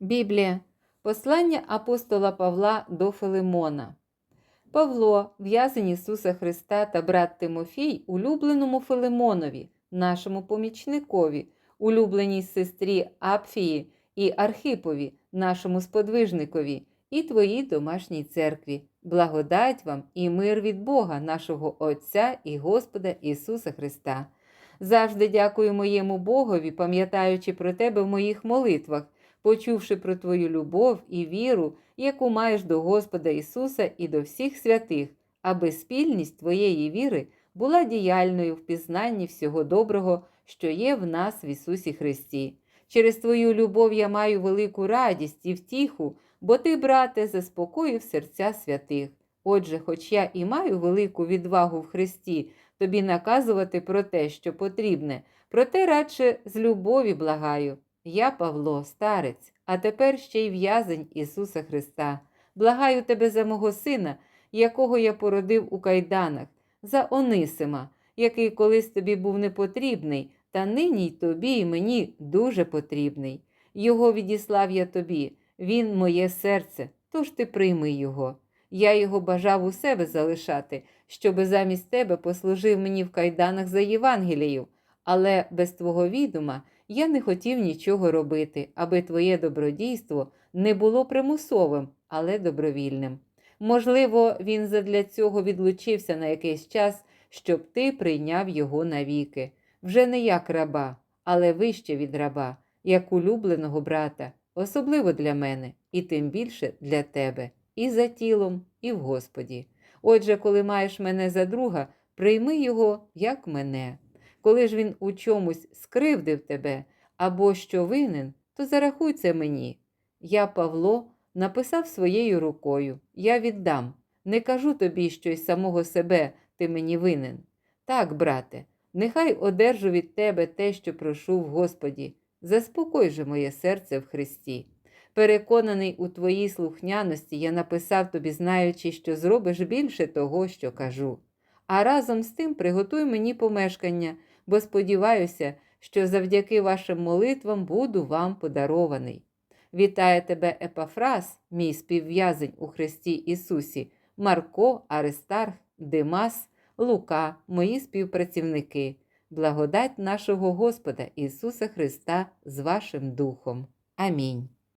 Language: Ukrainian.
Біблія. Послання апостола Павла до Филимона. Павло, в'язень Ісуса Христа та брат Тимофій, улюбленому Филимонові, нашому помічникові, улюбленій сестрі Апфії і Архипові, нашому сподвижникові, і твоїй домашній церкві. Благодать вам і мир від Бога, нашого Отця і Господа Ісуса Христа. Завжди дякую моєму Богові, пам'ятаючи про тебе в моїх молитвах, почувши про твою любов і віру, яку маєш до Господа Ісуса і до всіх святих, аби спільність твоєї віри була діяльною в пізнанні всього доброго, що є в нас в Ісусі Христі. Через твою любов я маю велику радість і втіху, бо ти, брате, заспокоїв серця святих. Отже, хоч я і маю велику відвагу в Христі тобі наказувати про те, що потрібне, проте радше з любові благаю. Я, Павло, старець, а тепер ще й в'язень Ісуса Христа. Благаю тебе за мого сина, якого я породив у кайданах, за Онисима, який колись тобі був непотрібний, та нині й тобі і мені дуже потрібний. Його відіслав я тобі, він моє серце, тож ти прийми його. Я його бажав у себе залишати, щоби замість тебе послужив мені в кайданах за Євангелією, але без твого відома я не хотів нічого робити, аби твоє добродійство не було примусовим, але добровільним. Можливо, він задля цього відлучився на якийсь час, щоб ти прийняв його навіки, вже не як раба, але вище від раба, як улюбленого брата, особливо для мене, і тим більше для тебе, і за тілом, і в Господі. Отже, коли маєш мене за друга, прийми його, як мене. Коли ж він у чомусь скривдив тебе або що винен, то зарахуй це мені. Я, Павло, написав своєю рукою Я віддам. Не кажу тобі, що й самого себе ти мені винен. Так, брате, нехай одержу від тебе те, що прошу в Господі. Заспокой же моє серце в Христі. Переконаний у твоїй слухняності, я написав тобі, знаючи, що зробиш більше того, що кажу. А разом з тим приготуй мені помешкання, бо сподіваюся, що завдяки вашим молитвам буду вам подарований. Вітає тебе Епафрас, мій співв'язень у Христі Ісусі, Марко, Аристарх, Димас, Лука, мої співпрацівники, благодать нашого Господа Ісуса Христа з вашим Духом. Амінь.